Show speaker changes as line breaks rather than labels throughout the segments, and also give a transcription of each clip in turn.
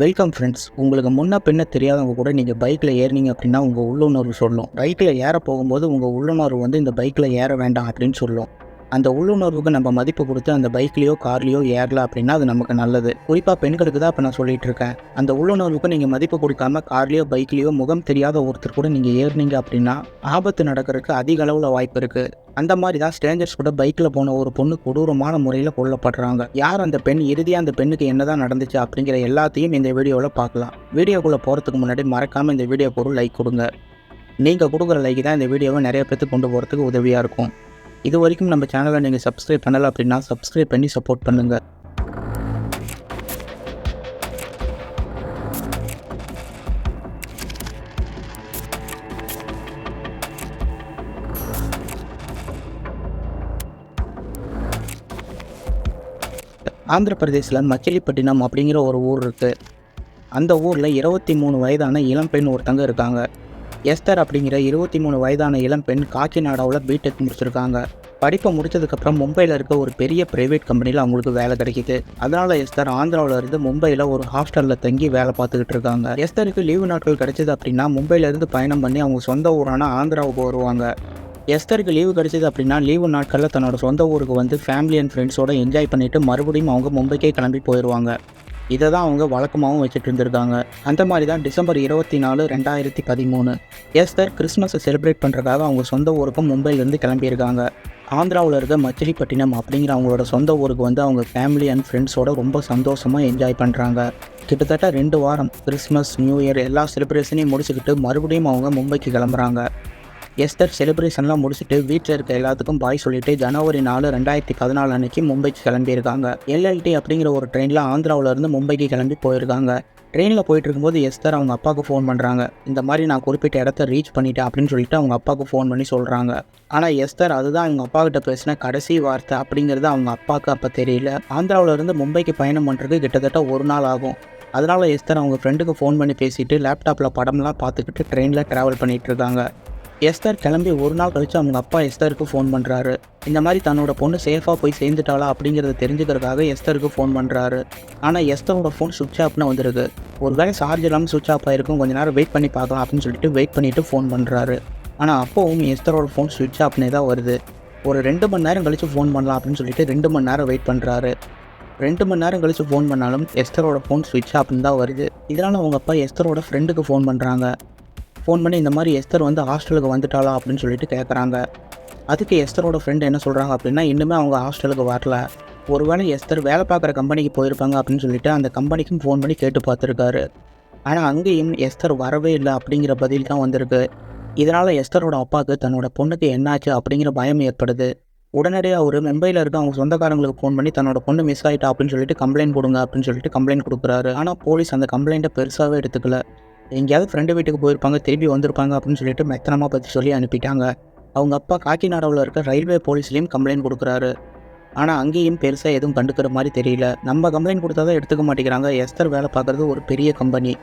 Welcome friends உங்களுக்கு முன்ன பின்ன தெரியாதவங்க கூட நீங்கள் பைக்கில் ஏறினீங்க அப்படின்னா உங்கள் உள்ளுணர்வு சொல்லும். ரைட்டில் ஏற போகும்போது உங்கள் உள்ளுணர்வு வந்து இந்த பைக்கில் ஏற வேண்டாம் அப்படின்னு சொல்லும். அந்த உள்ளுணர்வுக்கு நம்ம மதிப்பு கொடுத்து அந்த பைக்லேயோ கார்லேயோ ஏறலாம் அப்படின்னா அது நமக்கு நல்லது. குறிப்பாக பெண்களுக்கு தான் இப்போ நான் சொல்லிட்டு இருக்கேன். அந்த உள்ளுணர்வுக்கு நீங்கள் மதிப்பு கொடுக்காம கார்லேயோ பைக்லேயோ முகம் தெரியாத ஒருத்தர் கூட நீங்கள் ஏறினீங்க அப்படின்னா ஆபத்து நடக்கிறதுக்கு அதிக அளவில் வாய்ப்பு இருக்குது அந்த மாதிரி தான் ஸ்ட்ரேஞ்சர்ஸ் கூட பைக்கில் போன ஒரு பொண்ணு கொடூரமான முறையில் கொல்லப்படுறாங்க. யார் அந்த பெண்? இறுதியாக அந்த பெண்ணுக்கு என்னதான் நடந்துச்சு அப்படிங்கிற எல்லாத்தையும் இந்த வீடியோவில் பார்க்கலாம். வீடியோக்குள்ளே போகிறதுக்கு முன்னாடி மறக்காமல் இந்த வீடியோக்கு ஒரு லைக் கொடுங்க. நீங்கள் கொடுக்குற லைக் தான் இந்த வீடியோவை நிறைய பேர்த்து கொண்டு போகிறதுக்கு உதவியாக இருக்கும். இது வரைக்கும் நம்ம சேனலை நீங்கள் சப்ஸ்கிரைப் பண்ணலை அப்படின்னா சப்ஸ்கிரைப் பண்ணி சப்போர்ட் பண்ணுங்கள் ஆந்திர பிரதேசில் மச்சிலிப்பட்டினம் அப்படிங்கிற ஒரு ஊர் இருக்குது அந்த ஊரில் இருபத்தி மூணு வயதான இளம்பெண் ஒருத்தங்க இருக்காங்க. எஸ்தர் அப்படிங்கிற இருபத்தி மூணு வயதான இளம்பெண் காக்கிநாடாவில் பிடெக் முடிச்சிருக்காங்க. படிப்பை முடிச்சதுக்கப்புறம் மும்பையில் இருக்க ஒரு பெரிய ப்ரைவேட் கம்பெனியில் அவங்களுக்கு வேலை கிடைக்கிது. அதனால் எஸ்தர் ஆந்திராவில் இருந்து மும்பையில் ஒரு ஹாஸ்டலில் தங்கி வேலை பார்த்துக்கிட்டு இருக்காங்க. எஸ்தருக்கு லீவு நாட்கள் கிடைச்சது அப்படின்னா மும்பையிலேருந்து பயணம் பண்ணி அவங்க சொந்த ஊரான ஆந்திராவுக்கு வருவாங்க. எஸ்தருக்கு லீவு கிடைச்சது அப்படின்னா லீவு நாட்களில் தன்னோட சொந்த ஊருக்கு வந்து ஃபேமிலி அண்ட் ஃப்ரெண்ட்ஸோட என்ஜாய் பண்ணிவிட்டு மறுபடியும் அவங்க மும்பைக்கே கிளம்பி போயிடுவாங்க இதை தான் அவங்க வழக்கமாகவும் வச்சுட்டு இருந்திருக்காங்க. அந்த மாதிரி தான் டிசம்பர் இருபத்தி நாலு ரெண்டாயிரத்தி பதிமூணு. எஸ்தர் கிறிஸ்மஸை செலிப்ரேட் பண்ணுறதுக்காக அவங்க சொந்த ஊருக்கும் மும்பைலேருந்து கிளம்பியிருக்காங்க. ஆந்திராவில் இருக்க மச்சிலிப்பட்டினம் அப்படிங்கிற அவங்களோட சொந்த ஊருக்கு வந்து அவங்க ஃபேமிலி அண்ட் ஃப்ரெண்ட்ஸோட ரொம்ப சந்தோஷமாக என்ஜாய் பண்ணுறாங்க கிட்டத்தட்ட ரெண்டு வாரம் கிறிஸ்மஸ் நியூ இயர் எல்லா செலிப்ரேஷனையும் முடிச்சுக்கிட்டு மறுபடியும் அவங்க மும்பைக்கு கிளம்புறாங்க. எஸ்தர் செலிப்ரேஷன்லாம் முடிச்சுட்டு வீட்டில் இருக்க எல்லாத்துக்கும் பாய் சொல்லிட்டு ஜனவரி நாலு ரெண்டாயிரத்தி பதினாலு அன்னைக்கு மும்பைக்கு கிளம்பியிருக்காங்க. எல்எல்டி அப்படிங்கிற ஒரு ட்ரெயினில் ஆந்திராவில் இருந்து மும்பைக்கு கிளம்பி போயிருக்காங்க. ட்ரெயினில் போயிட்டு இருக்கும்போது எஸ்தர் அவங்க அப்பாவுக்கு ஃபோன் பண்ணுறாங்க இந்த மாதிரி நான் குறிப்பிட்ட இடத்த ரீச் பண்ணிட்டேன் அப்படின்னு சொல்லிட்டு அவங்க அப்பாவுக்கு ஃபோன் பண்ணி சொல்கிறாங்க ஆனால் எஸ்தர் அதுதான் அவங்க அப்பா கிட்ட பேசின கடைசி வார்த்தை அப்படிங்கிறது அவங்க அப்பாவுக்கு அப்போ தெரியல. ஆந்திராவில் இருந்து மும்பைக்கு பயணம் பண்ணுறதுக்கு கிட்டத்தட்ட ஒரு நாள் ஆகும். அதனால் எஸ்தர் அவங்க ஃப்ரெண்டுக்கு ஃபோன் பண்ணி பேசிட்டு லேப்டாப்பில் படம்லாம் பார்த்துக்கிட்டு ட்ரெயினில் ட்ராவல் பண்ணிகிட்டு இருக்காங்க. எஸ்தர் கிளம்பி ஒரு நாள் கழித்து அவங்க அப்பா எஸ்தருக்கு ஃபோன் பண்ணுறாரு இந்த மாதிரி தன்னோட பொண்ணு சேஃபாக போய் சேர்ந்துட்டாளா அப்படிங்கிறத தெரிஞ்சுக்கிறதுக்காக எஸ்தருக்கு ஃபோன் பண்ணுறாரு ஆனால் எஸ்தரோட ஃபோன் சுவிட்ச் ஆஃப்னு வந்துடுது ஒரு வேளை சார்ஜ் இல்லாமல் சுவிட்ச் ஆஃப் ஆகிருக்கும் கொஞ்ச நேரம் வெயிட் பண்ணி பார்க்கலாம் அப்படின்னு சொல்லிட்டு வெயிட் பண்ணிவிட்டு ஃபோன் பண்ணுறாரு ஆனால் அப்போவும் எஸ்தரோட ஃபோன் சுவிட்ச் ஆஃப்னே தான் வருது. ஒரு ரெண்டு மணி நேரம் கழிச்சு ஃபோன் பண்ணலாம் அப்படின்னு சொல்லிட்டு ரெண்டு மணி நேரம் வெயிட் பண்ணுறாரு ரெண்டு மணி நேரம் கழிச்சு ஃபோன் பண்ணாலும் எஸ்தரோட ஃபோன் சுவிட்ச் ஆஃப்னு தான் வருது. இதனால் அவங்க அப்பா எஸ்தரோட ஃப்ரெண்டுக்கு ஃபோன் பண்ணுறாங்க ஃபோன் பண்ணி இந்த மாதிரி எஸ்தர் வந்து ஹாஸ்டலுக்கு வந்துட்டாளா அப்படின்னு சொல்லிட்டு கேட்குறாங்க அதுக்கு எஸ்தரோட ஃப்ரெண்டு என்ன சொல்கிறாங்க அப்படின்னா இன்னுமே அவங்க ஹாஸ்டலுக்கு வரல. ஒருவேளை எஸ்தர் வேலை பார்க்குற கம்பெனிக்கு போயிருப்பாங்க அப்படின்னு சொல்லிட்டு அந்த கம்பெனிக்கும் ஃபோன் பண்ணி கேட்டு பார்த்துருக்காரு. ஆனால் அங்கேயும் எஸ்தர் வரவே இல்லை அப்படிங்கிற பதில் தான் வந்திருக்கு. இதனால் எஸ்தரோட அப்பாவுக்கு தன்னோட பொண்ணுக்கு என்னாச்சு அப்படிங்கிற பயம் ஏற்படுது. உடனடியாக அவர் மும்பையில் இருக்க அவங்க சொந்தக்காரங்களுக்கு ஃபோன் பண்ணி தன்னோட பொண்ணு மிஸ் ஆகிட்டா அப்படின்னு சொல்லிட்டு கம்ப்ளைண்ட் கொடுங்க அப்படின்னு சொல்லிட்டு கம்ப்ளைண்ட் கொடுக்குறாரு. ஆனால் போலீஸ் அந்த கம்ப்ளைண்ட்டை பெருசாகவே எடுத்துக்கல. எங்கேயாவது ஃப்ரெண்டு வீட்டுக்கு போயிருப்பாங்க திரும்பி வந்திருப்பாங்க அப்படின்னு சொல்லிட்டு மெத்தனமாக பற்றி சொல்லி அனுப்பிட்டாங்க. அவங்க அப்பா காக்கிநாடாவில் இருக்க ரயில்வே போலீஸ்லேயும் கம்ப்ளைண்ட் கொடுக்குறாரு. ஆனால் அங்கேயும் பெருசாக எதுவும் கண்டுக்கிற மாதிரி தெரியல. நம்ம கம்ப்ளைண்ட் கொடுத்தா தான் எடுத்துக்க மாட்டேங்கிறாங்க. எஸ்தர் வேலை பார்க்குறது ஒரு பெரிய கம்பெனி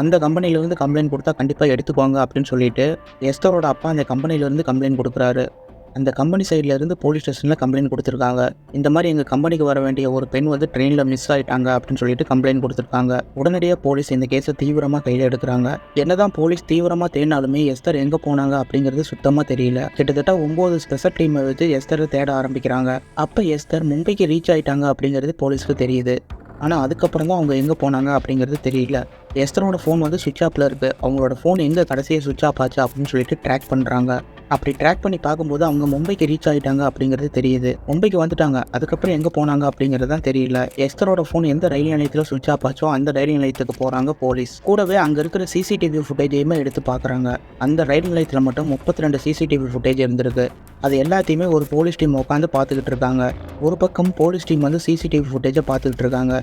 அந்த கம்பெனிலேருந்து கம்ப்ளைண்ட் கொடுத்தா கண்டிப்பாக எடுத்துக்குவாங்க அப்படின்னு சொல்லிட்டு எஸ்தரோட அப்பா அந்த கம்பெனிலேருந்து கம்ப்ளைண்ட் கொடுக்குறாரு. அந்த கம்பெனி சைடில் இருந்து போலீஸ் ஸ்டேஷனில் கம்ப்ளைண்ட் கொடுத்துருக்காங்க. இந்த மாதிரி எங்கள் கம்பெனிக்கு வர வேண்டிய ஒரு பெண் வந்து ட்ரெயினில் மிஸ் ஆகிட்டாங்க அப்படின்னு சொல்லிட்டு கம்ப்ளைண்ட் கொடுத்துருக்காங்க. உடனடியாக போலீஸ் இந்த கேஸை தீவிரமாக கையில் எடுக்கிறாங்க. என்னதான் போலீஸ் தீவிரமாக தேடினாலுமே எஸ்தர் எங்கே போனாங்க அப்படிங்கிறது சுத்தமாக தெரியல. கிட்டத்தட்ட ஒம்பது ஸ்பெஷல் டீமை வச்சு எஸ்தரை தேட ஆரம்பிக்கிறாங்க. அப்போ எஸ்தர் மும்பைக்கு ரீச் ஆகிட்டாங்க அப்படிங்கிறது போலீஸ்க்கு தெரியுது. ஆனால் அதுக்கப்புறம் தான் அவங்க எங்கே போனாங்க அப்படிங்கிறது தெரியல. எஸ்தரோட ஃபோன் வந்து சுவிட்ச் ஆஃபில் இருக்குது அவங்களோட ஃபோன் எங்கே கடைசியாக சுவிட்ச் ஆஃப் ஆச்சு அப்படின்னு சொல்லிட்டு ட்ராக் பண்ணுறாங்க அப்படி ட்ராக் பண்ணி பார்க்கும்போது அவங்க மும்பைக்கு ரீச் ஆகிட்டாங்க அப்படிங்கிறது தெரியுது. மும்பைக்கு வந்துட்டாங்க. அதுக்கப்புறம் எங்கே போனாங்க அப்படிங்கிறது தான் தெரியல. எஸ்தரோட ஃபோன் எந்த ரயில் நிலையத்தில் சுவிட்ச் ஆஃப் ஆச்சோ அந்த ரயில் நிலையத்துக்கு போகிறாங்க போலீஸ் கூடவே அங்கே இருக்கிற சிசிடிவி ஃபுட்டேஜையுமே எடுத்து பார்க்குறாங்க. அந்த ரயில் நிலையத்தில் மட்டும் முப்பத்தி ரெண்டு சிசிடிவி ஃபுட்டேஜ் இருந்திருக்கு. அது எல்லாத்தையுமே ஒரு போலீஸ் டீம் உட்காந்து பார்த்துக்கிட்டு இருக்காங்க. ஒரு பக்கம் போலீஸ் டீம் வந்து சிசிடிவி ஃபுட்டேஜை பார்த்துக்கிட்டு இருக்காங்க.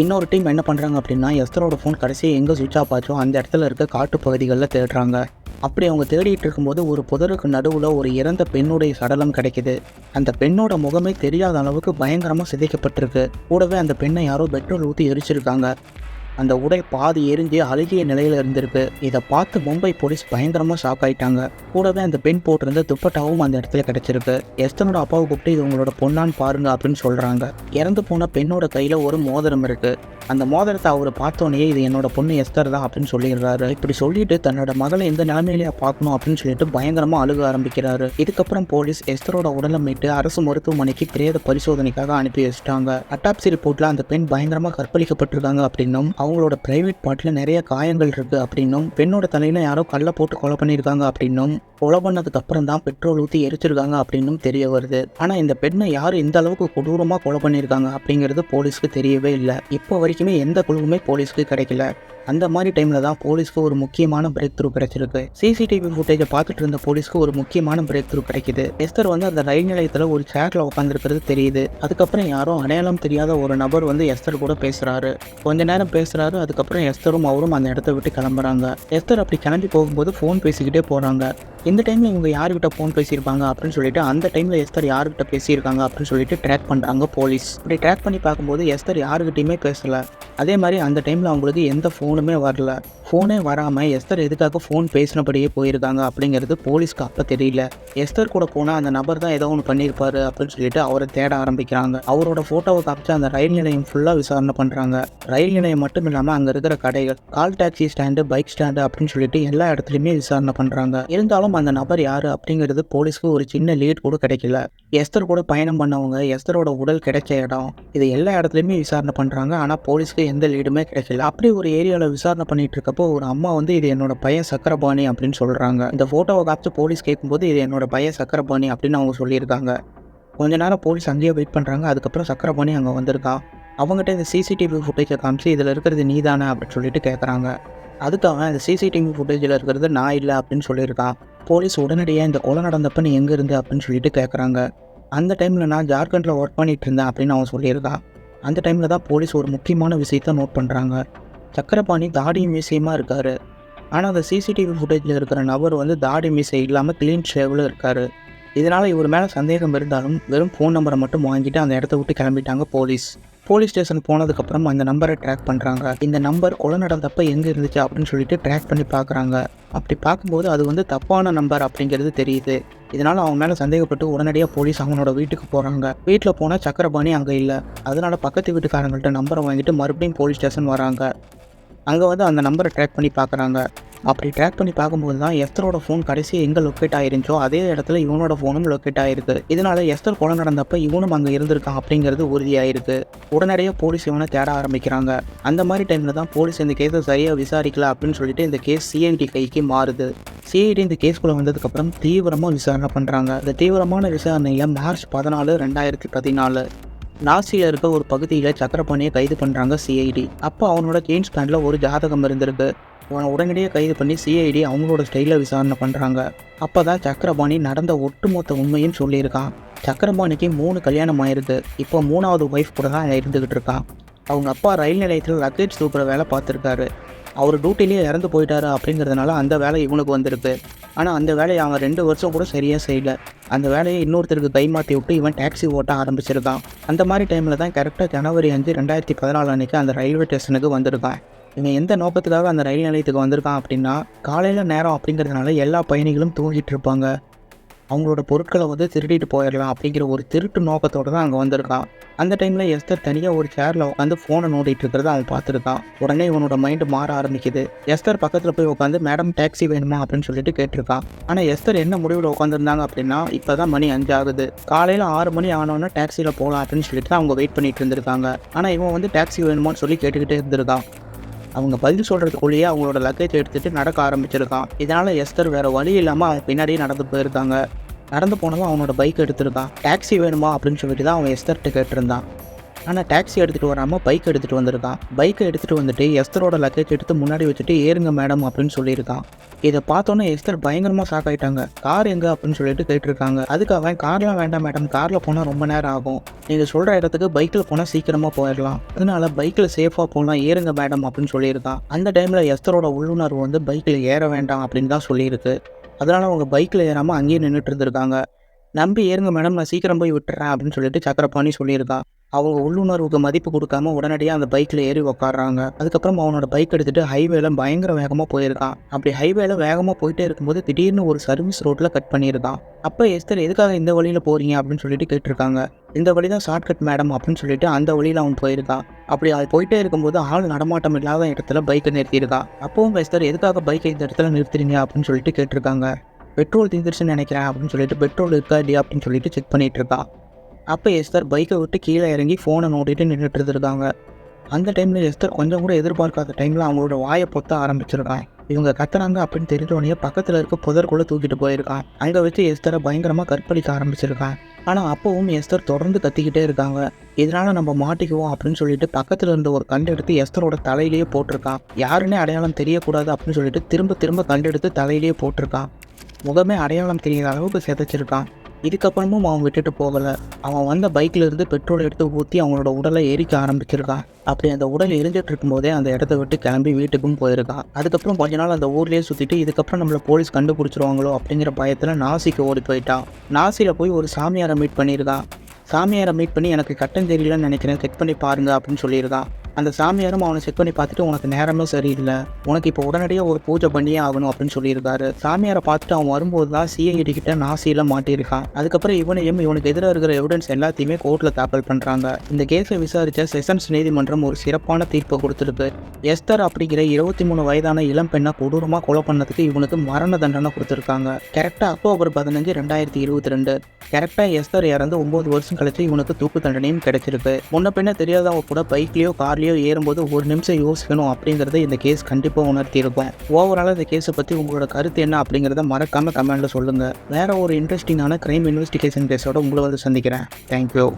இன்னொரு டீம் என்ன பண்ணுறாங்க அப்படின்னா எஸ்தரோட ஃபோன் கடைசியாக எங்கே சுவிட்ச் ஆஃப் ஆச்சோ அந்த இடத்துல இருக்க காட்டு பகுதிகளில் தேடுறாங்க. அப்படி அவங்க தேடிட்டு இருக்கும்போது ஒரு புதருக்கு நடுவில் ஒரு இறந்த பெண்ணுடைய சடலம் கிடைக்குது. அந்த பெண்ணோட முகமே தெரியாத அளவுக்கு பயங்கரமாக சிதைக்கப்பட்டிருக்கு. கூடவே அந்த பெண்ணை யாரோ பெட்ரோல் ஊற்றி எரிச்சிருக்காங்க. அந்த உடை பாதி எரிஞ்சு அழுகிய நிலையில இருந்திருக்கு. இதை பார்த்து மும்பை போலீஸ் பயங்கரமா ஷாக் ஆயிட்டாங்க. கூடவே அந்த பெண் போட்டிருந்த துப்பட்டாவும் அந்த இடத்துல கிடைச்சிருக்கு. எஸ்தனோட அப்பாவை கூப்பிட்டு இது உங்களோட பொண்ணான்னு பாருங்க அப்படின்னு சொல்றாங்க. இறந்து போன பெண்ணோட கையில ஒரு மோதிரம் இருக்கு. அந்த மோதிரத்தை அவர் பார்த்தோன்னே இது என்னோட பொண்ணு எஸ்தர் தான் அப்படின்னு சொல்லிடுறாரு. இப்படி சொல்லிட்டு தன்னோட மகளை எந்த நிலைமையிலேயே பார்க்கணும் அப்படின்னு சொல்லிட்டு பயங்கரமா அழுக ஆரம்பிக்கிறாரு. இதுக்கப்புறம் போலீஸ் எஸ்தரோட உடலை மீட்டு அரசு மருத்துவமனைக்கு பிரேத பரிசோதனைக்காக அனுப்பி வச்சுட்டாங்க. அட்டாப்சி ரிப்போர்ட்ல அந்த பெண் பயங்கரமா கற்பழிக்கப்பட்டிருக்காங்க அப்படின்னும் அவங்களோட பிரைவேட் பார்ட்டில் நிறைய காயங்கள் இருக்குது அப்படின்னும் பெண்ணோட தலையில் யாரோ கல்லை போட்டு கொலை பண்ணியிருக்காங்க அப்படின்னும் கொலை பண்ணதுக்கு அப்புறம் தான் பெட்ரோல் ஊற்றி எரிச்சிருக்காங்க அப்படின்னும் தெரிய வருது. ஆனால் இந்த பெண்ணை யார் இந்த அளவுக்கு கொடூரமாக கொலை பண்ணியிருக்காங்க அப்படிங்கிறது போலீஸ்க்கு தெரியவே இல்லை. இப்போ வரைக்குமே எந்த குழுவுமே போலீஸ்க்கு கிடைக்கல. அந்த மாதிரி டைமில் தான் போலீஸ்க்கு ஒரு முக்கியமான பிரேக் த்ரூ கிடைச்சிருக்கு. சிசிடிவி ஃபுட்டேஜை பார்த்துட்டு இருந்த போலீஸ்க்கு ஒரு முக்கியமான பிரேக் த்ரூ கிடைக்குது. எஸ்தர் வந்து அந்த ரயில் நிலையத்தில் ஒரு சேர்ல உட்காந்துருக்கிறது தெரியுது. அதுக்கப்புறம் யாரோ அடையாளம் தெரியாத ஒரு நபர் வந்து எஸ்தர் கூட பேசுறாரு. கொஞ்ச நேரம் பேசுறாரு அதுக்கப்புறம் எஸ்தரும் அவரும் அந்த இடத்த விட்டு கிளம்புறாங்க. எஸ்தர் அப்படி கிளம்பி போகும்போது ஃபோன் பேசிக்கிட்டே போறாங்க. இந்த டைம்ல இவங்க யார்கிட்ட ஃபோன் பேசியிருப்பாங்க அப்படின்னு சொல்லிட்டு அந்த டைம்ல எஸ்தர் யார்கிட்ட பேசியிருக்காங்க அப்படின்னு சொல்லிட்டு ட்ராக் பண்றாங்க போலீஸ். இப்படி ட்ராக் பண்ணி பார்க்கும்போது எஸ்தர் யாருக்கிட்டையுமே பேசல. அதே மாதிரி அந்த டைமில் அவங்களுக்கு எந்த ஃபோனுமே வரல. ஃபோனே வராமல் எஸ்தர் எதுக்காக ஃபோன் பேசினபடியே போயிருக்காங்க அப்படிங்கிறது போலீஸ்க்கு அப்போ தெரியல. எஸ்தர் கூட போனால் அந்த நபர் தான் ஏதோ ஒன்று பண்ணியிருப்பாரு அப்படின்னு சொல்லிட்டு அவரை தேட ஆரம்பிக்கிறாங்க. அவரோட ஃபோட்டோவை காமிச்சு அந்த ரயில் நிலையம் ஃபுல்லாக விசாரணை பண்ணுறாங்க ரயில் நிலையம் மட்டும் இல்லாமல் அங்கே இருக்கிற கடைகள் call taxi stand bike stand அப்படின்னு சொல்லிட்டு எல்லா இடத்துலையுமே விசாரணை பண்ணுறாங்க இருந்தாலும் அந்த நபர் யார் அப்படிங்கிறது போலீஸ்க்கு ஒரு சின்ன லீட் கூட கிடைக்கல. எஸ்தர் கூட பயணம் பண்ணவங்க எஸ்தரோட உடல் கிடைச்ச இடம் இது எல்லா இடத்துலையுமே விசாரணை பண்ணுறாங்க ஆனால் போலீஸ்க்கு எந்த லீடுமே கிடைக்கல. அப்படி ஒரு ஏரியாவில் விசாரணை பண்ணிட்டு இருக்கப்போ ஒரு அம்மா வந்து இது என்னோட பையன் சக்கரபாணி அப்படின்னு சொல்கிறாங்க இந்த ஃபோட்டோவை காப்பிச்சு போலீஸ் கேட்கும்போது இது என்னோட பையன் சக்கரபாணி அப்படின்னு அவங்க சொல்லியிருக்காங்க. கொஞ்ச நேரம் போலீஸ் அங்கேயே வெயிட் பண்ணுறாங்க அதுக்கப்புறம் சக்கரபாணி அங்கே வந்திருக்கான் அவங்ககிட்ட இந்த சிசிடிவி ஃபுட்டேஜை காமிச்சு இதில் இருக்கிறது நீ தானே அப்படின்னு சொல்லிட்டு கேட்குறாங்க அதுக்கு அவன் இந்த சிசிடிவி ஃபுட்டேஜில் இருக்கிறது நான் இல்லை அப்படின்னு சொல்லியிருக்கான் போலீஸ் உடனடியாக இந்த கொலை நடந்தப்ப நீ எங்கே இருந்து? அப்படின்னு சொல்லிட்டு கேட்குறாங்க அந்த டைமில் நான் ஜார்க்கண்டில் ஒர்க் பண்ணிட்டு இருந்தேன் அப்படின்னு அவன் சொல்லியிருக்கான் அந்த டைமில் தான் போலீஸ் ஒரு முக்கியமான விஷயத்த நோட் பண்ணுறாங்க சக்கரபாணி தாடி மீசையுமா இருக்கார். ஆனால் அந்த சிசிடிவி ஃபுட்டேஜில் இருக்கிற நபர் வந்து தாடி மீசை இல்லாமல் க்ளீன் ஷேவில் இருக்கார். இதனால் இவர் மேலே சந்தேகம் இருந்தாலும் வெறும் ஃபோன் நம்பரை மட்டும் வாங்கிட்டு அந்த இடத்த விட்டு கிளம்பிட்டாங்க போலீஸ். போலீஸ் ஸ்டேஷன் போனதுக்கப்புறம் அந்த நம்பரை ட்ராக் பண்ணுறாங்க இந்த நம்பர் கொலை நடந்தப்ப எங்கே இருந்துச்சு அப்படின்னு சொல்லிட்டு ட்ராக் பண்ணி பார்க்குறாங்க. அப்படி பார்க்கும்போது அது வந்து தப்பான நம்பர் அப்படிங்கிறது தெரியுது. இதனால் அவங்க மேலே சந்தேகப்பட்டு உடனடியாக போலீஸ் அவனோட வீட்டுக்கு போகிறாங்க வீட்டில் போனால் சக்கரபாணி அங்கே இல்லை. அதனால் பக்கத்து வீட்டுக்காரங்கள்ட்ட நம்பரை வாங்கிட்டு மறுபடியும் போலீஸ் ஸ்டேஷன் வராங்க. அங்கே வந்து அந்த நம்பரை ட்ராக் பண்ணி பார்க்குறாங்க அப்படி ட்ராக் பண்ணி பார்க்கும்போது தான் எஸ்தரோட ஃபோன் கடைசி எங்கே லொக்கேட் ஆயிருந்துச்சோ அதே இடத்துல இவனோட ஃபோனும் லொக்கேட் ஆயிருக்கு. இதனால எஸ்தர் கொலை நடந்தப்ப இவனும் அங்கே இருந்திருக்கான் அப்படிங்கிறது உறுதியாயிருக்கு. உடனடியாக போலீஸ் இவனை தேட ஆரம்பிக்கிறாங்க. அந்த மாதிரி டைமில் தான் போலீஸ் இந்த கேஸை சரியாக விசாரிக்கல அப்படின்னு சொல்லிட்டு இந்த கேஸ் சிஐடி கைக்கு மாறுது. சிஐடி இந்த கேஸ்குள்ளே வந்ததுக்கப்புறம் தீவிரமாக விசாரணை பண்ணுறாங்க இந்த தீவிரமான விசாரணையில் மார்ச் பதினாலு ரெண்டாயிரத்தி பதினாலு. நாசியில் இருக்க ஒரு பகுதியில் சக்கரபாணியை கைது பண்ணுறாங்க சிஐடி அப்போ அவனோட ஜீன்ஸ் பேண்டில் ஒரு ஜாதகம் இருந்திருக்கு. இவனை உடனடியாக கைது பண்ணி சிஐடி அவங்களோட ஸ்டைலில் விசாரணை பண்ணுறாங்க அப்போ தான் சக்கரபாணி நடந்த ஒட்டுமொத்த உண்மையும் சொல்லியிருக்கான். சக்கரபாணிக்கு மூணு கல்யாணம் ஆயிருது. இப்போ மூணாவது ஒய்ஃப் கூட தான் இருந்துக்கிட்டு இருக்கான் அவங்க அப்பா ரயில் நிலையத்தில் லக்கேஜ் தூக்குற வேலை பார்த்துருக்காரு. அவர் டியூட்டிலேயே இறந்து போயிட்டாரு அப்படிங்கிறதுனால அந்த வேலை இவனுக்கு வந்திருக்கு. ஆனால் அந்த வேலையை அவன் ரெண்டு வருஷம் கூட சரியாக செய்யல. அந்த வேலையை இன்னொருத்தருக்கு கைமாற்றி விட்டு இவன் டாக்ஸி ஓட்ட ஆரம்பிச்சிருக்கான். அந்த மாதிரி டைமில் தான் கரெக்டாக ஜனவரி அஞ்சு ரெண்டாயிரத்தி பதினாலு அன்னைக்கு அந்த ரயில்வே ஸ்டேஷனுக்கு வந்திருக்கான். இவன் எந்த நோக்கத்துக்காக அந்த ரயில் நிலையத்துக்கு வந்திருக்கான் அப்படின்னா காலையில் நேரம் அப்படிங்கிறதுனால எல்லா பயணிகளும் தூங்கிட்டு இருப்பாங்க. அவங்களோட பொருட்களை வந்து திருடிட்டு போயிடலாம் அப்படிங்கிற ஒரு திருட்டு நோக்கத்தோடு தான் அங்கே வந்திருக்கான். அந்த டைமில் எஸ்தர் தனியாக ஒரு சேரில் உட்காந்து ஃபோனை நோண்டிட்டு இருக்கிறத அவன் பார்த்துருக்கான். உடனே இவனோட மைண்டு மாற ஆரம்பிக்குது. எஸ்தர் பக்கத்தில் போய் உட்காந்து மேடம் டாக்ஸி வேணுமா? அப்படின்னு சொல்லிட்டு கேட்டிருக்கான். ஆனால் எஸ்தர் என்ன முடிவில் உட்காந்துருந்தாங்க அப்படின்னா இப்போ தான் மணி அஞ்சு ஆகுது காலையில் ஆறு மணி ஆனோன்னா டாக்ஸியில் போகலாம் அப்படின்னு சொல்லிட்டு அவங்க வெயிட் பண்ணிட்டு இருந்திருக்காங்க. ஆனால் இவன் வந்து டாக்ஸி வேணுமான்னு சொல்லி கேட்டுக்கிட்டே இருந்திருக்கான். அவங்க பதில் சொல்கிறதுக்குள்ளேயே அவங்களோட லக்கேஜ் எடுத்துகிட்டு நடக்க ஆரம்பிச்சிருக்கான். இதனால் எஸ்தர் வேறு வழி இல்லாமல் அவன் பின்னாடியே நடந்து போயிருக்காங்க. நடந்து போனதும் அவனோட பைக் எடுத்திருக்கான். டாக்ஸி வேணுமா அப்படின்னு சொல்லிட்டு தான் அவன் எஸ்தர்கிட்ட கேட்டிருந்தான். ஆனால் டாக்ஸி எடுத்துகிட்டு வராமல் பைக் எடுத்துகிட்டு வந்திருக்கான். பைக்கை எடுத்துகிட்டு வந்துட்டு எஸ்தரோட லக்கேஜ் எடுத்து முன்னாடி வச்சுட்டு ஏறுங்க மேடம் அப்படின்னு சொல்லியிருக்கான். இதை பார்த்தோன்னே எஸ்தர் பயங்கரமாக ஷாக் ஆகிட்டாங்க கார் எங்கே? அப்படின்னு சொல்லிட்டு கேட்டிருக்காங்க. அதுக்கு அவன் கார்லாம் வேண்டாம் மேடம் காரில் போனால் ரொம்ப நேரம் ஆகும். நீங்கள் சொல்கிற இடத்துக்கு பைக்கில் போனால் சீக்கிரமாக போயிடலாம். அதனால பைக்கில் சேஃபாக போகலாம் ஏறுங்க மேடம் அப்படின்னு சொல்லியிருக்கான். அந்த டைமில் எஸ்தரோட உள்ளுணர்வு வந்து பைக்கில் ஏற வேண்டாம் அப்படின்னு தான் சொல்லியிருக்கு. அதனால் அவங்க பைக்கில் ஏறாமல் அங்கேயே நின்றுட்டு இருந்திருக்காங்க. நம்பி ஏறுங்க மேடம் நான் சீக்கிரம் போய் விட்டுறேன் அப்படின்னு சொல்லிட்டு சக்கரபாணி சொல்லியிருக்கான். அவங்க உள்ளுணர்வுக்கு மதிப்பு கொடுக்காம உடனடியாக அந்த பைக்கில் ஏறி உக்காடுறாங்க அதுக்கப்புறம் அவனோட பைக் எடுத்துட்டு ஹைவேல பயங்கர வேகமாக போயிருக்கான். அப்படி ஹைவேல வேகமாக போயிட்டே இருக்கும்போது திடீர்னு ஒரு சர்வீஸ் ரோட்டில் கட் பண்ணியிருக்கான் அப்போ எஸ்தர் எதுக்காக இந்த வழியில் போறீங்க? அப்படின்னு சொல்லிட்டு கேட்டிருக்காங்க. இந்த வழி தான் ஷார்ட்கட் மேடம் அப்படின்னு சொல்லிட்டு அந்த வழியில் அவன் போயிருக்கான். அப்படி அது போயிட்டே இருக்கும்போது ஆள் நடமாட்டம் இல்லாத இடத்துல பைக்கை நிறுத்தியிருக்கான். அப்பவும் எஸ்தர் எதுக்காக பைக்கை இந்த இடத்துல நிறுத்துறீங்க? அப்படின்னு சொல்லிட்டு கேட்டிருக்காங்க. பெட்ரோல் தீர்ந்துருச்சுன்னு நினைக்கிறேன் அப்படின்னு சொல்லிட்டு பெட்ரோல் இருக்கா இல்லையா? அப்படின்னு சொல்லிட்டு செக் பண்ணிட்டு இருக்கான். அப்போ எஸ்தர் பைக்கை விட்டு கீழே இறங்கி ஃபோனை நோட்டிட்டு நின்றுட்டு இருக்காங்க அந்த டைமில் எஸ்தர் கொஞ்சம் கூட எதிர்பார்க்காத டைமில் அவங்களோட வாயை பொத்த ஆரம்பிச்சிருக்கான் இவங்க கத்துறாங்க அப்படின்னு தெரிஞ்சோடனே பக்கத்தில் இருக்க புதற்குள்ளே தூக்கிட்டு போயிருக்கான் அங்கே வச்சு எஸ்தரை பயங்கரமாக கற்பழிக்க ஆரம்பிச்சிருக்கான் ஆனால் அப்போவும் எஸ்தர் தொடர்ந்து கத்திக்கிட்டே இருக்காங்க. இதனால் நம்ம மாட்டிக்குவோம் அப்படின்னு சொல்லிட்டு பக்கத்தில் இருந்த ஒரு கண்டெடுத்து எஸ்தரோட தலையிலேயே போட்டிருக்கான் யாருன்னே அடையாளம் தெரியக்கூடாது அப்படின்னு சொல்லிட்டு திரும்ப திரும்ப கண்டெடுத்து தலையிலேயே போட்டிருக்கான் முகமே அடையாளம் தெரியாத அளவுக்கு சிதைச்சிருக்கான் இதுக்கப்புறமும் அவன் விட்டுட்டு போகலை. அவன் வந்த பைக்கில் இருந்து பெட்ரோல் எடுத்து ஊற்றி அவனோட உடலை எரிக்க ஆரம்பிச்சிருக்கான் அப்படி அந்த உடல் எரிஞ்சிட்டு இருக்கும்போதே அந்த இடத்த விட்டு கிளம்பி வீட்டுக்கும் போயிருக்கான் அதுக்கப்புறம் கொஞ்ச நாள் அந்த ஊர்லேயே சுற்றிட்டு இதுக்கப்புறம் நம்மளை போலீஸ் கண்டுபிடிச்சிருவாங்களோ அப்படிங்கிற பயத்தில் நாசிக்கு ஓடி போயிட்டான் நாசியில் போய் ஒரு சாமியாரை மீட் பண்ணியிருக்கான் சாமியாரை மீட் பண்ணி எனக்கு கட்டம் தெரியலன்னு நினைக்கிறேன். செக் பண்ணி பாருங்க அப்படின்னு சொல்லியிருக்கான் அந்த சாமியாரும் அவனை செக் பண்ணி பார்த்துட்டு உனக்கு நேரமே சரியில்லை. உனக்கு இப்போ உடனடியாக ஒரு பூஜை பண்ணியே ஆகணும் அப்படின்னு சொல்லியிருக்காரு சாமியாரை பார்த்துட்டு அவன் வரும்போது தான் சிஐடி கிட்ட நாசியில் மாட்டியிருக்கான். அதுக்கப்புறம் இவனையும் இவனுக்கு எதிராக இருக்கிற எவிடன்ஸ் எல்லாத்தையுமே கோர்ட்டில் தாக்கல் பண்ணுறாங்க இந்த கேஸை விசாரித்த செஷன்ஸ் நீதிமன்றம் ஒரு சிறப்பான தீர்ப்பை கொடுத்துருக்கு எஸ்தர் அப்படிங்கிற இருபத்தி மூணு வயதான இளம் பெண்ணை கொடூரமாக கொலை பண்ணதுக்கு இவனுக்கு மரண தண்டனை கொடுத்துருக்காங்க. கரெக்டாக அக்டோபர் பதினஞ்சு ரெண்டாயிரத்தி இருபத்தி ரெண்டு. கரெக்டாக எஸ்தர் இறந்து ஒம்பது வருஷம் கழிச்சு இவனுக்கு தூக்கு தண்டனையும் கிடைச்சிருக்கு. முன்ன பின்ன தெரியாதவங்க கூட பைக்லேயோ கார்லேயோ ஏறும்போது ஒரு நிமிஷம் யோசிக்கணும் அப்படிங்கிறத இந்த கேஸ் கண்டிப்பாக உணர்த்தியிருப்பேன் ஓவராலாக இந்த கேஸை பற்றி உங்களோட கருத்து என்ன அப்படிங்கிறத மறக்காமல் கமெண்ட்டில் சொல்லுங்கள் வேறு ஒரு இன்ட்ரெஸ்டிங்கான க்ரைம் இன்வெஸ்டிகேஷன் கேஸோட உங்களை வந்து சந்திக்கிறேன். தேங்க்யூ